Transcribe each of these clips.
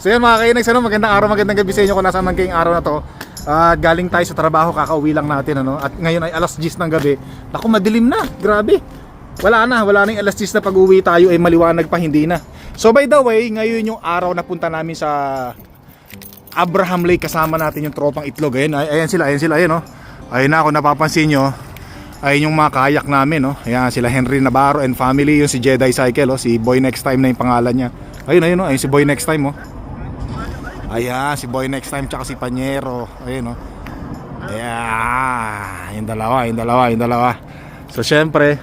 so yun mga kainags, ano, magandang araw, magandang gabi sa inyo kung nasa man kayong araw na to. At galing tayo sa trabaho, kakauwi lang natin ano. At ngayon ay alas 10 ng gabi. Naku, madilim na. Grabe. Wala na, wala na yung alas 10 na pag-uwi tayo ay maliwanag pa hindi na. So by the way, ngayon yung araw na punta namin sa Abraham Lake kasama natin yung tropang itlog. Ayan, ay- ayan sila, ayan sila, ayan oh. Ayun na, kung napapansin nyo, ayun yung mga kayak namin, oh. Ayan sila Henry Navarro and family, yung si Jedi Cycle, oh. Si Boy Next Time na yung pangalan niya. Ayun, ayun, oh. Ayun si Boy Next Time, oh. Ayan, si Boy Next Time tsaka si Panyero. Ayun, oh. Ayan, yung dalawa, yung dalawa, yung dalawa. So, syempre,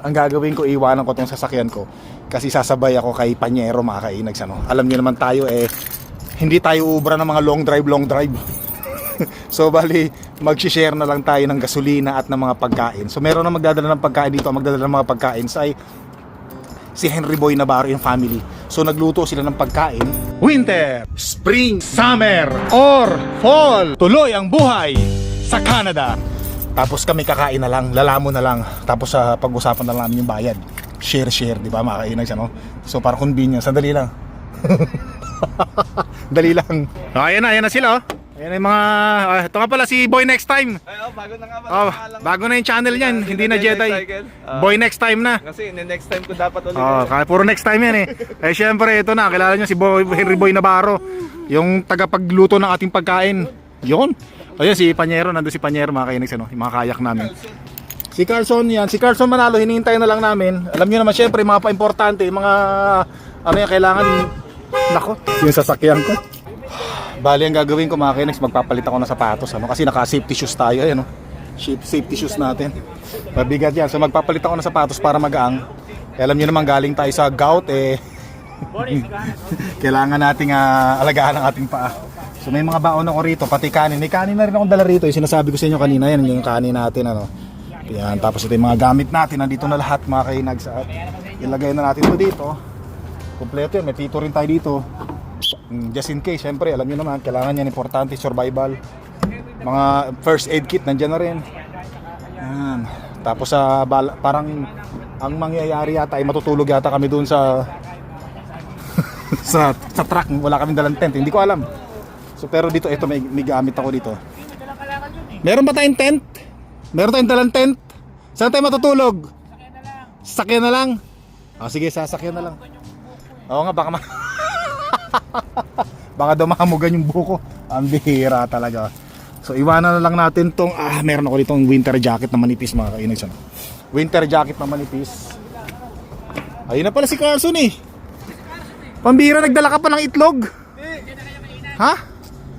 ang gagawin ko, iwanan ko tong sasakyan ko. Kasi sasabay ako kay Panyero, mga kainags, ano. Alam niyo naman tayo, eh, hindi tayo ubra ng mga long drive, long drive. so bali, mag-share na lang tayo ng gasolina at ng mga pagkain. So meron na magdadala ng pagkain dito, ang magdadala ng mga pagkain sa si Henry Boy Navarro yung family. So nagluto sila ng pagkain. Winter, spring, summer, or fall. Tuloy ang buhay sa Canada. Tapos kami kakain na lang, lalamo na lang. Tapos sa pag-usapan na lang namin yung bayad. Share, share, di ba? Makakainag siya, no? So para convenience, sandali lang. Dali lang. Oh, ayan na, ayan na sila, oh. Ayan yung mga... ah, ito nga pala si Boy Next Time. Ay, oh, bago na nga ba? Oh, bago na yung channel niyan, Ah, hindi na Jedi. Cycle? Ah. Boy Next Time na. Kasi next time ko dapat ulit. Oh, kaya puro next time yan eh. Eh syempre ito na, kilala niyo si Boy, Henry Boy Navarro, yung tagapagluto ng ating pagkain. Yun. Ayun si Panyero, nandoon si Panyero mga kainis ano, yung mga kayak namin. Si Carlson yan, si Carlson Manalo hinihintay na lang namin. Alam niyo naman syempre mga pa-importante, mga ano yung kailangan nako, yung sasakyan ko. Bali ang gagawin ko mga kainis, magpapalit ako ng sapatos ano kasi naka safety shoes tayo ayan oh. Shape- Safety shoes natin. Mabigat yan. So magpapalit ako ng sapatos para magaang. Eh, alam niyo naman galing tayo sa gout eh. Kailangan nating ah, alagaan ang ating paa. So may mga baon ako rito, pati kanin. May kanin na rin akong dala rito. Yung sinasabi ko sa inyo kanina, yan yung kanin natin. Ano. Yan, tapos ito yung mga gamit natin. Nandito na lahat mga kainags. Ilagay na natin ito dito. Kompleto yun. May pito rin tayo dito. Mm, Just in case, syempre, alam niyo naman, kailangan yan, importante, survival. Mga first aid kit, nandyan na rin. Yan. Tapos sa bala, parang ang mangyayari yata ay matutulog yata kami doon sa sa sa truck. Wala kaming dalang tent. Hindi ko alam. So pero dito ito may, may gamit ako dito. Meron ba tayong tent? Meron tayong dalang tent? Saan tayo matutulog? Sakyan na lang. Ah, sige, sasakyan na lang. Oo nga, baka ma... baka daw makamugan yung buko. Ang bihira talaga. So iwanan na lang natin tong ah meron ako ditong winter jacket na manipis mga kainis ano. Winter jacket na manipis. Ayun na pala si Carlson eh. Pambira nagdala ka pa ng itlog. Ha?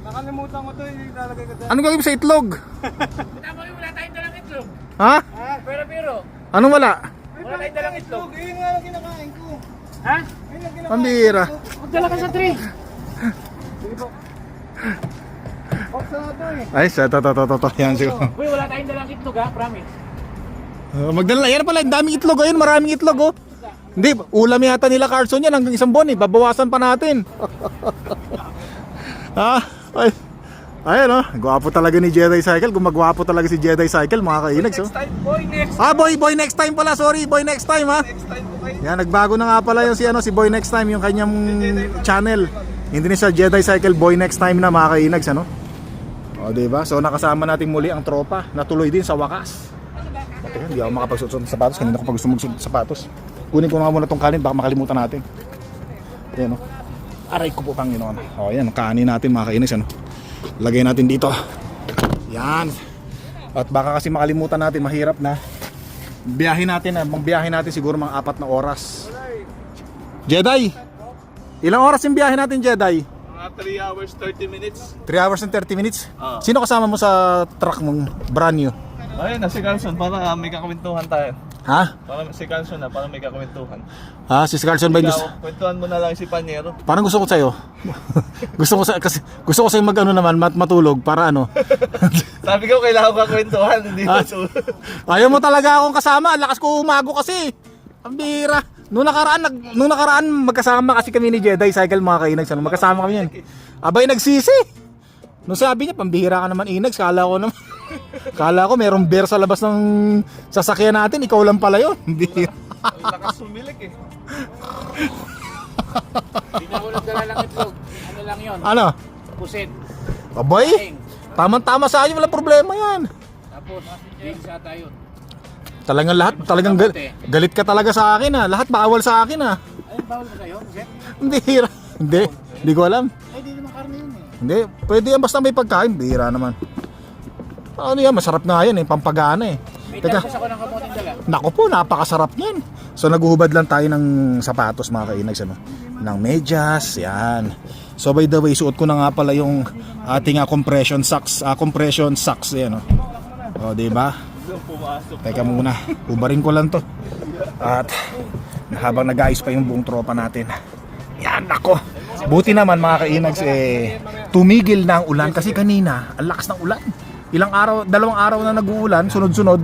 Nakalimutan ko to, hindi talaga ka Anong gagawin sa itlog? Tama yun, wala tayong dalang itlog. Ha? Pero pero, Anong wala? wala tayong dalang itlog. Eh, nga lang kinakain ko. Ha? Pambira. Magdala ka sa tree. Box na to eh. Ay, sa to to to to to. Yan siguro. Uy, wala tayong dalang itlog ha, promise. Uh, magdala, yan pala, daming itlog ayun, maraming itlog oh. Hindi, ulam yata nila Carlson yan hanggang isang buwan eh, babawasan pa natin. ah, ay. Ayan oh, gwapo talaga ni Jedi Cycle. Gumagwapo talaga si Jedi Cycle, mga kainags oh. Next time, boy, next, Ah, boy, boy next time pala. Sorry, boy next time ha. next time po kayo. Yan, nagbago na nga pala yung si ano si Boy Next Time yung kanyang channel. Hindi na siya Jedi Cycle Boy Next Time na mga kainags ano. O, di ba? So nakasama natin muli ang tropa. Natuloy din sa wakas. Teka, hindi ako makapagsuot ng sapatos. Kanina ko pa gusto magsuot sapatos. Kunin ko nga muna tong kanin baka makalimutan natin. Yan o. Aray ko po Panginoon. O yan, kanin natin mga kainis ano. Lagay natin dito. Yan. At baka kasi makalimutan natin, mahirap na. Biyahe natin, ah, magbiyahe natin siguro mga apat na oras. Jedi! Ilang oras yung biyahe natin, Jedi? Mga 3 hours, 30 minutes. 3 hours and 30 minutes? Ah. Sino kasama mo sa truck mong brand new? Ayun na si Carlson, para may kakwentuhan tayo. Ha? Para si Carlson na, para may kakwentuhan. Ha? Si Carlson ba yung gusto? Ikaw, kwentuhan mo na lang si Panyero. Parang gusto ko sa'yo. gusto ko sa kasi gusto ko sa'yo mag ano naman mat matulog para ano. Sabi ko, kailangan ko kakwentuhan, hindi Ah. ko Ayaw mo talaga akong kasama. Ang Lakas ko umago kasi. Ang bira. Nung nakaraan, nag, nung nakaraan magkasama kasi kami ni Jedi Cycle mga kainags. Ano, magkasama kami yan. Abay nagsisi. Nung sabi niya, pambihira ka naman inags. Kala ko naman. Kala ko merong bear sa labas ng sasakyan natin. Ikaw lang pala yun. Bihira. Lakas sumilik eh. Hindi na ako nagdala ng itlog. Ano lang yun? Ano? Pusit. Abay, tamang-tama sa akin, wala problema yan. Tapos, James ata yun. Talagang lahat, talagang gal- galit ka talaga sa akin ah. Lahat bawal sa akin ah. Ay, bawal ba sa'yo? Hindi. Hindi, hindi ko alam. Ay, di Hindi, pwede yan basta may pagkain. Bihira naman. Ano yan, masarap nga yan eh, pampagana eh. May Teka, ako ng kamoting dala. Nako po, napakasarap niyan. So naguhubad lang tayo ng sapatos mga kainags ano. Ng medyas, yan. So by the way, suot ko na nga pala yung ating ah, compression socks, ah, compression socks yan, oh. O, di ba? Teka muna, ubarin ko lang to. At habang nag-ayos pa yung buong tropa natin. Yan, nako. Buti naman mga kainags eh, tumigil na ang ulan kasi kanina, ang lakas ng ulan. Ilang araw, dalawang araw na nag-uulan, sunod-sunod.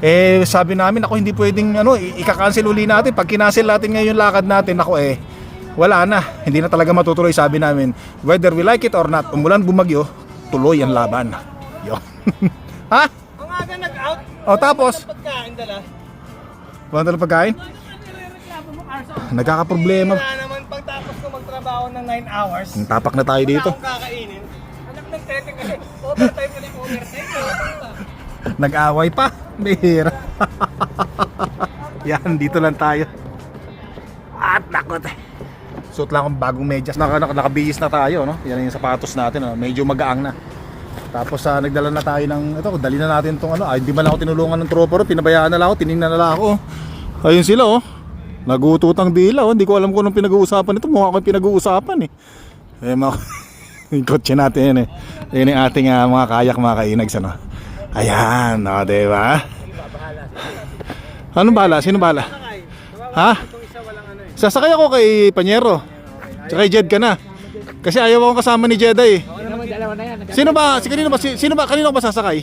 Eh, sabi namin, ako hindi pwedeng, ano, i- ika-cancel uli natin. Pag kinancel natin ngayon yung lakad natin, ako eh, wala na. Hindi na talaga matutuloy, sabi namin. Whether we like it or not, umulan, bumagyo, tuloy ang laban. Yun. ha? Ang aga nag-out. O tapos, Pagkain dala. Wala talagang pagkain? Nagkakaproblema. Wala naman pagtapos ko magtrabaho ng 9 hours. Ang Tapak na tayo dito. Wala akong kakainin. Anak ng tete kasi. Overtime ka ni overtime. Nag-away pa. Bihira. Yan, dito lang tayo. At nakot eh. Suot lang akong bagong medyas. Naka, naka, nakabihis na tayo, no? Yan yung sapatos natin, no? Medyo magaang na. Tapos sa nagdala na tayo ng ito, dali na natin tong ano. Ay, hindi man ako tinulungan ng tropa ro, pinabayaan na lang ako, tiningnan na lang ako. Ayun sila oh. Nagututang dila oh. Hindi ko alam kung anong pinag-uusapan ito. Mukha ko pinag-uusapan eh. Eh mga kotse natin yan eh. Yan yung ating ah, mga kayak mga kainags ano. Ayan, o, di ba? Anong bala? Sino bala? Ha? Sasakay ako kay Panyero. Tsaka kay Jed ka na. Kasi ayaw akong kasama ni Jedi eh. Sino ba? Si kanino ba? Si, sino ba? Kanino ba sasakay?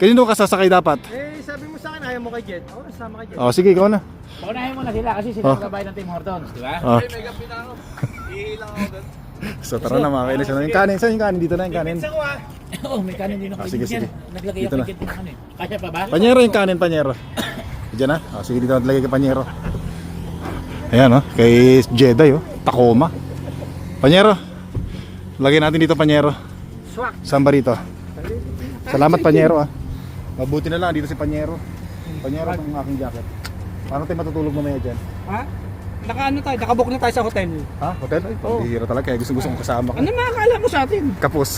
Kanino ka sasakay dapat? Eh, sabi mo sa akin, ayaw mo kay Jed. Ako, nasama kay Jed. Oh, sige, ikaw na. Paunahin mo na sila kasi sila Oh. ang gabay ng Tim Hortons, di ba? Oh. Ay, na ako. Ihilang ako doon. So tara na mga kainis. Ano yung kanin? Saan yung kanin? Dito na yung kanin. Ko ah. Oo, may kanin din ako. Ah, sige, sige. Naglagay Dito ako Kit ng kanin. Kaya pa ba? Panyero yung kanin, Panyero. Diyan na. Oh, sige, dito na lagay kay Panyero. Ayan oh, kay Jedi oh. Tacoma. Panyero. Lagay natin dito Panyero. Swak. Saan ba rito? Salamat Panyero ah. Mabuti na lang dito si Panyero. Panyero itong aking jacket. Paano tayo matutulog mamaya dyan? Ha? Naka ano tayo, nakabook na tayo sa hotel. Ha? Hotel? Ay, oh. hihira talaga. Kaya gusto gusto kong kasama ka. Ano makakala mo sa atin? Kapos.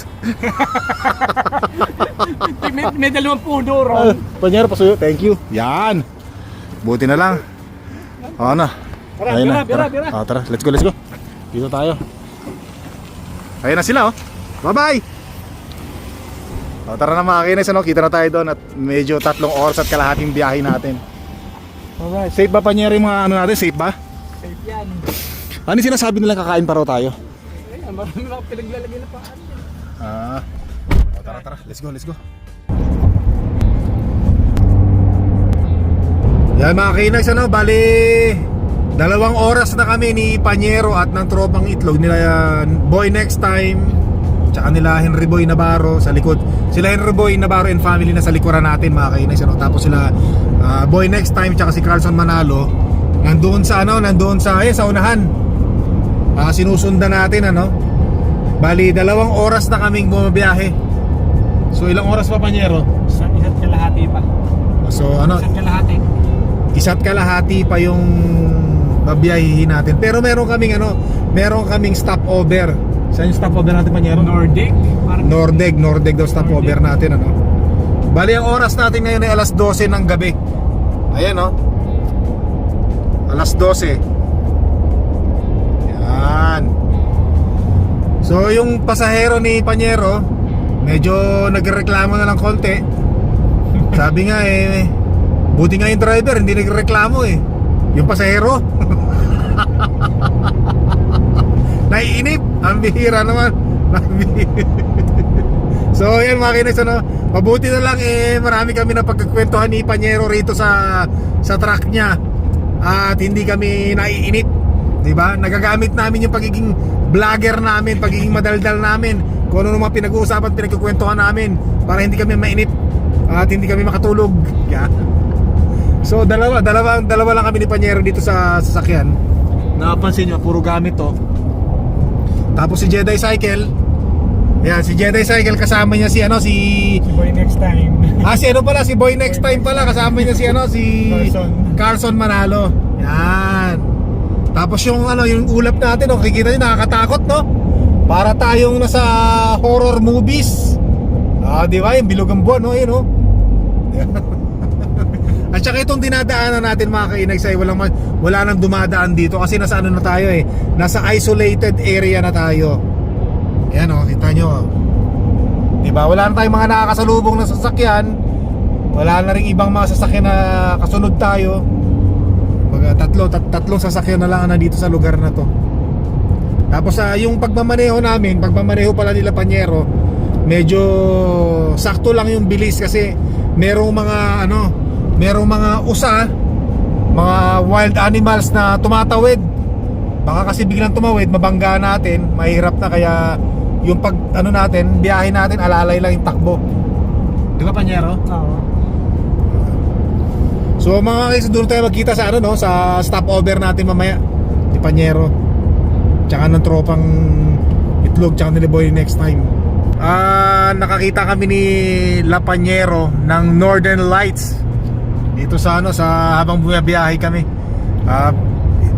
may, may dalawang puno ron. Panyero, pasuyo. Thank you. Yan. Buti na lang. O ano? Tara, Ayun bira, na, bira, tara. bira. Ah, tara, let's go, let's go. Dito tayo. Ayun na sila, oh. Bye-bye! O, tara na mga kinis, ano? Kita na tayo doon at medyo tatlong oras at kalahating biyahe natin. Alright, safe ba pa niya rin mga ano natin? Safe ba? Safe yan. Ano yung sinasabi nila kakain pa raw tayo? Ayan, marami mga pinaglalagay na pa. Ah. O, tara, tara. Let's go, let's go. Yan mga kinags, ano, bali dalawang oras na kami ni Panyero at ng tropang itlog nila yan. Boy next time tsaka nila Henry Boy Navarro sa likod sila Henry Boy Navarro and family na sa likuran natin mga kinags ano? tapos sila ah, Boy next time tsaka si Carlson Manalo nandoon sa ano nandoon sa eh, sa unahan Ah, sinusundan natin ano bali dalawang oras na kaming bumabiyahe so ilang oras pa Panyero Sa isa't kalahati pa. so ano Isa't kalahati. isa't kalahati pa yung babiyahihin natin. Pero meron kaming ano, meron kaming stopover. Saan yung stopover natin, Panyero? Nordic. Parang Nordeg, Nordeg daw stopover natin ano. Bali ang oras natin ngayon ay alas 12 ng gabi. Ayan oh. Alas 12. Yan. So yung pasahero ni Panyero, medyo nagreklamo na lang konti. Sabi nga eh, buti nga yung driver, hindi nagreklamo eh. Yung pasahero. Naiinip. Ang bihira naman. so yan mga kinis ano, mabuti na lang eh marami kami na pagkakwentuhan ni Panyero rito sa sa truck niya. At hindi kami naiinip. 'Di ba? Nagagamit namin yung pagiging vlogger namin, pagiging madaldal namin. Kung ano mga pinag-uusapan, pinagkukwentuhan namin para hindi kami mainip at hindi kami makatulog. Yeah. So dalawa, dalawa, dalawa lang kami ni Panyero dito sa sasakyan napansin nyo, puro gamit to. Tapos si Jedi Cycle, Ayan, si Jedi Cycle kasama niya si ano si Boy next time. Ah, si ano pala, si Boy Next Time pala kasama niya si ano si Carson. Carson Manalo. Yan. Tapos yung ano, yung ulap natin, oh, kikita niyo nakakatakot, no? Para tayong nasa horror movies. Ah, di ba? Yung bilugang buwan, no? Yun, oh. At saka itong dinadaanan natin mga kainagsay, walang wala nang dumadaan dito kasi nasa ano na tayo eh, nasa isolated area na tayo. Ayan oh, kita nyo. oh. Di ba? Wala na tayong mga nakakasalubong na sasakyan. Wala na rin ibang mga sasakyan na kasunod tayo. Baga tatlo, tat, tatlong sasakyan na lang ang nandito sa lugar na to. Tapos sa yung pagmamaneho namin, pagmamaneho pala nila Panyero, medyo sakto lang yung bilis kasi merong mga ano, merong mga usa, mga wild animals na tumatawid. Baka kasi biglang tumawid, mabangga natin, mahirap na kaya yung pag ano natin, biyahe natin alalay lang yung takbo. Di ba Panyero? Oo. So mga guys, doon tayo magkita sa ano no, sa stopover natin mamaya. Ni Panyero. Tsaka ng tropang itlog tsaka ni Boy next time. Ah, nakakita kami ni La Panyero ng Northern Lights. Dito sa ano sa habang bumabiyahe kami. Ah,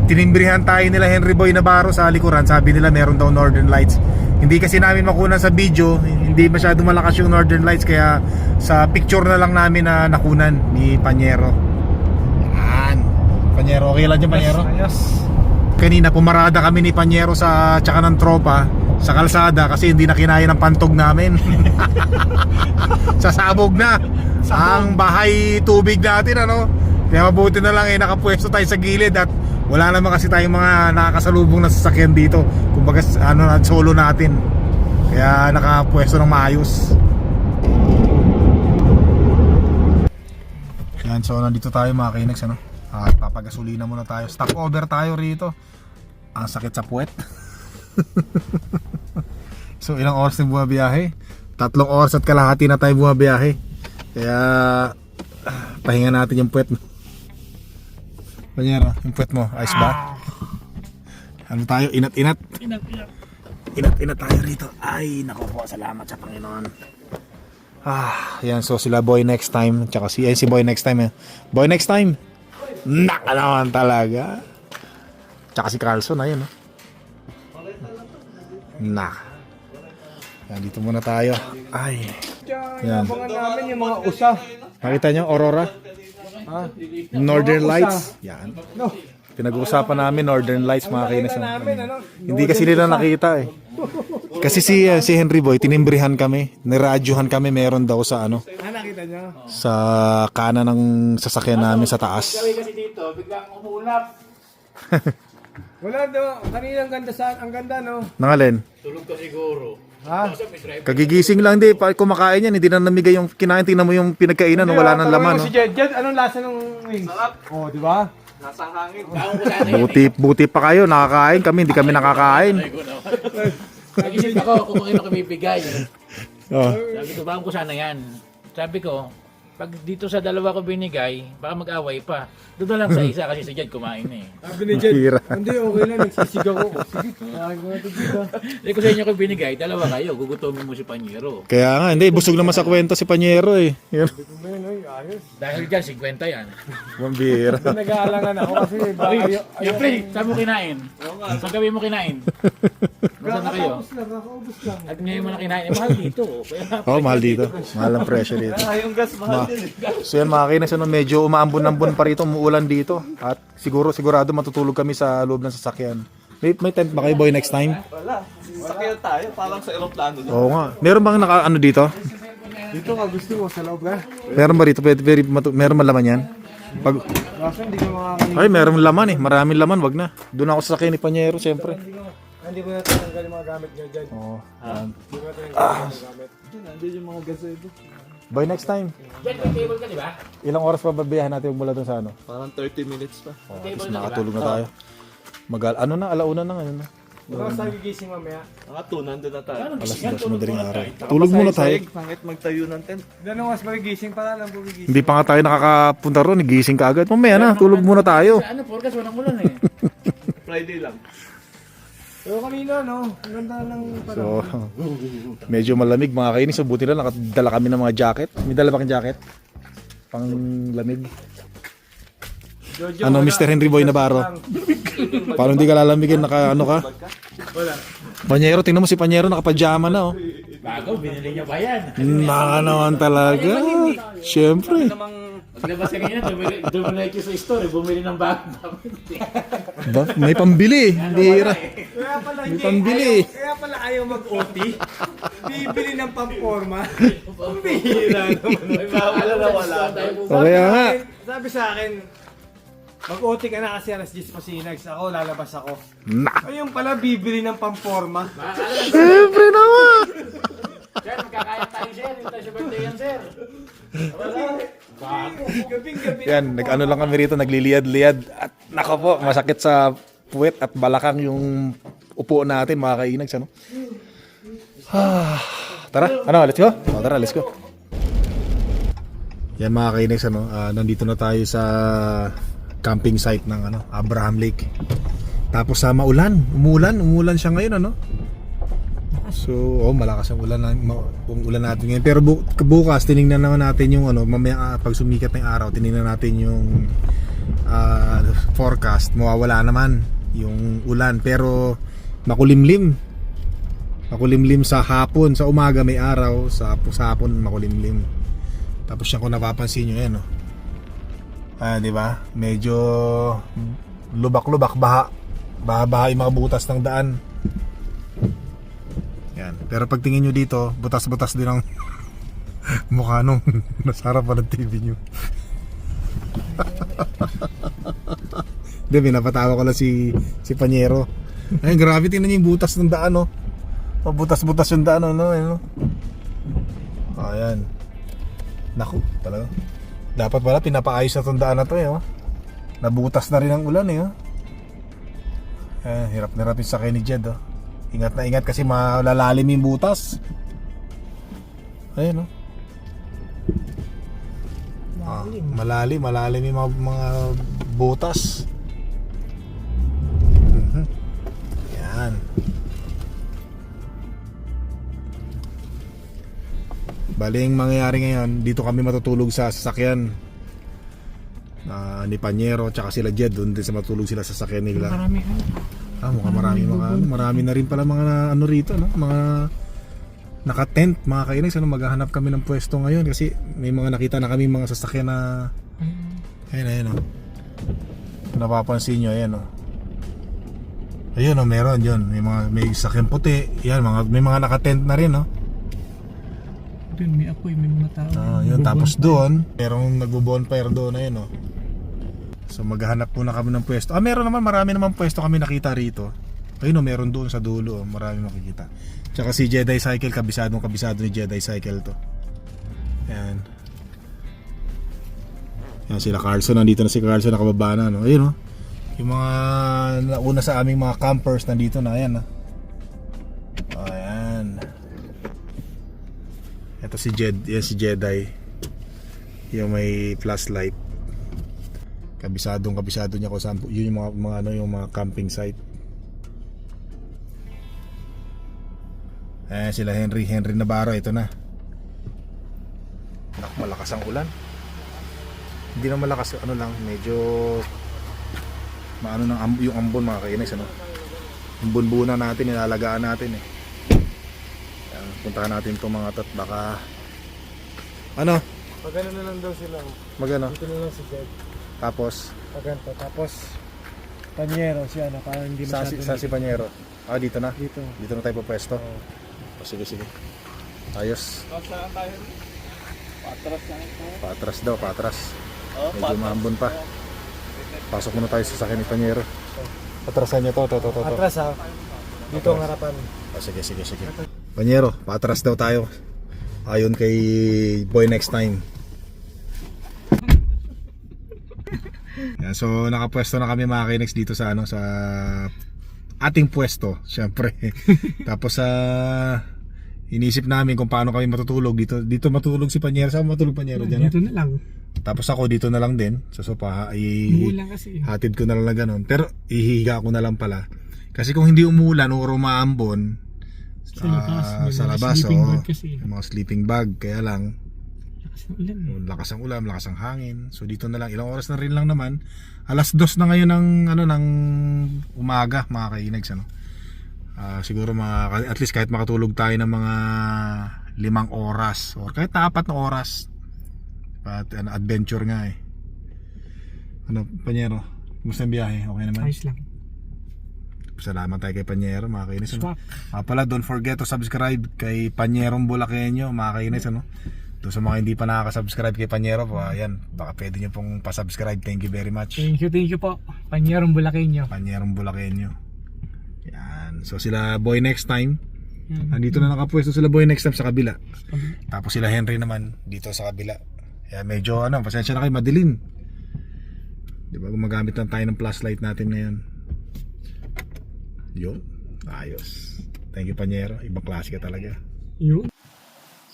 tinimbrihan tayo nila Henry Boy Navarro sa likuran. Sabi nila meron daw Northern Lights. Hindi kasi namin makunan sa video, hindi masyado malakas yung Northern Lights kaya sa picture na lang namin na nakunan ni Panyero. Yan. Panyero, okay lang dyan Panyero? Ayos. Kanina pumarada kami ni Panyero sa tsaka ng tropa sa kalsada kasi hindi na kinaya ng pantog namin. Sasabog na ang bahay tubig natin ano. Kaya mabuti na lang eh nakapwesto tayo sa gilid at wala naman kasi tayong mga nakakasalubong na sasakyan dito. Kumbaga ano na solo natin. Kaya nakapwesto ng maayos. Yan, so nandito tayo mga kainex ano. Ah, papagasolina muna tayo. Stop over tayo rito. Ang sakit sa puwet. so ilang oras na bumabiyahe? Tatlong oras at kalahati na tayo bumabiyahe. Kaya ah, pahinga natin yung puwet. Panyero, yung puwet mo, ayos ba? Ano tayo, inat-inat? Inat-inat tayo rito. Ay, nako po, salamat sa Panginoon. Ah, yan so sila boy next time, tsaka si eh, si boy next time. Eh. Boy next time. Naka naman talaga. Tsaka si Carlson ayun, no. Nak. Yan, dito muna tayo. Ay. Yan. Abangan namin yung mga usa. Nakita nyo, Aurora? Northern Lights. Yan. Pinag-uusapan namin Northern Lights mga kainis. Hindi kasi nila nakita eh. Kasi si uh, si Henry Boy tinimbrihan kami, niradyohan kami meron daw sa ano Ah, nakita nyo? sa kanan ng sasakyan namin sa taas. Kasi dito, biglang umulap. Wala daw. Kanina ang ganda sa ang ganda no. Nangalin. Tulog ka siguro. Ha? Kagigising lang di pa kumakain yan, hindi na namigay yung kinain, tingnan mo yung pinagkainan, wala nang laman. No? Si Jed, Jed, anong lasa ng wings? Oh, di ba? Sana yun. Buti buti pa kayo nakakain kami, hindi kami nakakain. Nag-isip ako kung kanino ko bibigay. Oh. Sabi ko, baon ko sana yan. Sabi ko, pag dito sa dalawa ko binigay, baka mag-away pa. Doon na lang sa isa kasi si Jed kumain eh. Sabi ni Jed, hindi okay lang, nagsisigaw ako. Kaya ko natin dito. Hindi ko sa inyo ko binigay, dalawa kayo, gugutomin mo si Panyero. Kaya nga, hindi busog naman sa kwento si Panyero eh. Yan. Oy, ayos. Dahil dyan, 50 yan. Mambira. Nag-aalangan ako kasi ba, Ay, ayo, yung pre, saan mo kinain? Saan gabi mo kinain? Nasaan na kayo? Ubus lang, nakaubos lang. At ngayon mo na kinain, eh, mahal dito. Kaya, Oh, mahal dito. Mahal ang presyo dito. Ah, yung gas mahal So yan mga kinis, ano, medyo umaambon-ambon pa rito, umuulan dito. At siguro, sigurado matutulog kami sa loob ng sasakyan. May, may tent ba kayo boy next time? Wala. Sakyan tayo, parang sa aeroplano. Oo nga. Meron bang naka ano dito? Dito ka, gusto mo, sa loob ka. Meron ba dito? Pwede, pwede, matu- meron ba laman yan? Pag, Kaso hindi ka makakain. ay, meron laman eh. Maraming laman, wag na. Doon ako sa sakyan ni Panyero, siyempre. Hindi mo na tatanggal yung mga gamit niya dyan. Oo. Hindi mo na tatanggal yung mga gamit. Nandiyan yung mga gas ito. Boy next time. Jed, may table ka, di ba? Ilang oras pa babiyahan natin mula doon sa ano? Parang 30 minutes pa. Oh, tapos nakatulog na tayo. Magal, ano na, alauna na ngayon na. Bukas tayo gigising mamaya. Mga 2, nandun na tayo. Ano, Alas dos tulog madaling muna araw. tayo. Tulog muna tayo. Sayig, Pangit magtayo ng tent. Ganun mas magigising para lang po gigising. Hindi pa nga tayo nakakapunta ron, gising ka agad. Mamaya na, tulog muna tayo. Sa ano, forecast, walang ulan eh. Friday lang. Pero kanina, no? Ang ganda ng So, medyo malamig mga kainis. So, buti na nakadala kami ng mga jacket. May dala ba kang jacket? Pang lamig. Jojo, Ano, wala. Mr. Henry Boy Navarro? Paano hindi ka lalamigin? Naka, ano ka? Wala. Panyero, tingnan mo si Panyero, nakapajama na, oh. Bago, binili niya pa yan. Naka naman talaga. Siyempre. Paglabas ka ganyan, dumili- dumiretso sa store, bumili ng damit. Ba, may pambili. Bira. Kaya pala May hindi. pambili. Ayaw, kaya pala ayaw mag-OT. Bibili ng pamporma. Pambihira naman. May na wala. O kaya nga. Sabi sa akin, mag-OT ka na kasi alas 10 pa sinags. Ako, lalabas ako. Na- Ayun pala, bibili ng pamporma. Siyempre naman. Sir, magkakaya tayo, sir. Tayo sa birthday yan, sir. Yan, nag-ano lang kami rito, nagliliyad-liyad. At nako po, masakit sa puwet at balakang yung upo natin, mga kainags, ano? Ah, tara, ano, let's go? O, tara, let's go. Yan mga kainags, ano, ah, nandito na tayo sa camping site ng ano, Abraham Lake. Tapos sa maulan, umulan, umulan siya ngayon, ano? So, oh, malakas ang ulan, ma- ang ulan natin ngayon. Pero bu- bukas, tiningnan naman natin yung ano, mamaya ah, pag sumikat ng araw, tiningnan natin yung ah, forecast. Mawawala naman yung ulan. Pero makulimlim. Makulimlim sa hapon, sa umaga may araw, sa, sa hapon makulimlim. Tapos yan kung napapansin nyo yan, oh. Ah, di ba? Medyo lubak-lubak, baha. Baha-baha yung mga butas ng daan. Yan. Pero pag tingin nyo dito, butas-butas din ang mukha nung nasa harapan ng TV nyo. Hindi, pinapatawa ko lang si, si Panyero. Ayun, grabe, tingnan nyo yung butas ng daan, oh. Oh, butas-butas yung daan, ano, ano. Ayan. Naku, talaga. Dapat pala pinapaayos na itong daan na to, eh, oh. Nabutas na rin ang ulan, eh, oh. Eh, hirap na hirap yung sakay ni Jed, oh. Ingat na ingat kasi malalalim yung butas. Ayun, oh. Ah, malalim, malalim yung mga, mga butas. Mhm. Yan. Bali yung mangyayari ngayon, dito kami matutulog sa sasakyan. Na ni Panyero tsaka sila Jed doon din sa matulog sila sa sasakyan nila. Marami. Ah, mukhang marami mga ano, marami na rin pala mga ano rito, no? Mga naka-tent, mga kainis, ano, maghahanap kami ng pwesto ngayon kasi may mga nakita na kami mga sasakyan na ayun, ayun, oh. Napapansin nyo, ayan, oh. Ayun, oh, meron yun. May mga may sasakyan puti. Yan, mga may mga naka-tent na rin, oh. Doon may apoy, may mga tao. Ah, yun, tapos doon, merong nagbo-bonfire doon, ayun, oh. So maghahanap muna kami ng pwesto. Ah, meron naman, marami naman pwesto kami nakita rito. Ayun, oh, meron doon sa dulo, oh, marami makikita. Tsaka si Jedi Cycle, kabisadong kabisado ni Jedi Cycle to. Yan. Yan sila Carlson, nandito na si Carlson, nakababa na, no? Ayun, oh. Yung mga nauna sa aming mga campers nandito na, ayan, ah. Ayan. Ito si Jed, yan si Jedi. Yung may flashlight. Kabisadong kabisado niya ko saan yun yung mga, mga ano yung mga camping site. Eh sila Henry, Henry Navarro ito na. Nak malakas ang ulan. Hindi na malakas ano lang, medyo maano ng yung ambon mga kainis ano. Yung bunbunan natin, inalagaan natin eh. Yan, puntahan natin itong mga tot baka ano, Pag ano na lang daw sila. magano. Dito na lang si Jed. Tapos Pag ganito. Tapos, Panyero siya na parang hindi sa, masyado. sa si Panyero. Ah, dito na. Dito. Dito na tayo pwesto. Oh, sige, sige. Ayos. Saan tayo? Patras na ito. Patras daw, patras. Oh, Medyo maambon pa. Pasok muna tayo sa sakin ni Panyero. Patrasan niyo to, to, to, to. to. Atras ha. Dito ang harapan. Ah, sige, sige, sige. Panyero, patras daw tayo. Ayon kay Boy Next Time. Yan, so nakapwesto na kami mga kinex dito sa ano sa ating pwesto, syempre. Tapos sa inisip namin kung paano kami matutulog dito. Dito matulog si Panyero. Saan matulog Panyero diyan? Dito na lang. Tapos ako dito na lang din sa sopa, i kasi. hatid ko na lang na ganun. Pero ihiga ko na lang pala. Kasi kung hindi umulan o rumaambon, Sa labas. ah, may sa labas, sleeping oo. bag kasi. mga sleeping bag, kaya lang, Lakas ng ulan. eh. lakas ang ulan, lakas ang hangin. So dito na lang, ilang oras na rin lang naman. Alas dos na ngayon ng, ano, ng umaga, mga kainags, ano. Ah, siguro mga, at least kahit makatulog tayo ng mga limang oras or kahit na apat na oras. At ano, adventure nga eh. Ano, Panyero? Kumusta ang biyahe? Okay naman? Ayos lang. Salamat tayo kay Panyero, mga kainis. Ano? Ah, pala, don't forget to subscribe kay Panyerong Bulakenyo, mga kainis, ano? Doon sa mga hindi pa nakaka-subscribe kay Panyero po, ayan, baka pwede nyo pong pa-subscribe. Thank you very much. Thank you, thank you po. Panyerong Bulakenyo. Panyerong Bulakenyo. Yan. So sila Boy Next Time. Yan. Nandito na nakapwesto sila Boy Next Time sa kabila. Tapos sila Henry naman dito sa kabila. Kaya medyo ano, pasensya na kayo, madilim. Di ba, gumagamit lang tayo ng flashlight natin ngayon. Yun. Ayos. Thank you, Panyero. Ibang klase ka talaga. Yun.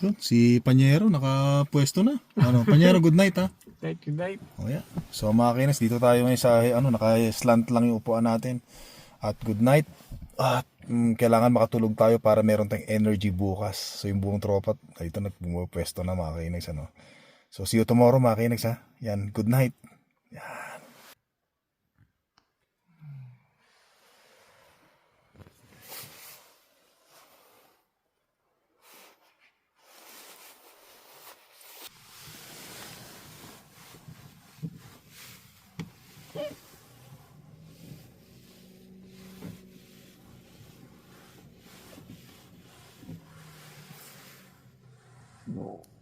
So, si Panyero nakapwesto na. Ano, Panyero, good night ha. Thank you, night. Oh, yeah. So mga kinas, dito tayo ngayon sa ano, naka-slant lang yung upuan natin. At good night. At mm, kailangan makatulog tayo para meron tayong energy bukas. So yung buong tropa, dito na pumupwesto na mga kinas, ano. So see you tomorrow mga kinas ha. Yan, good night. Yan. No.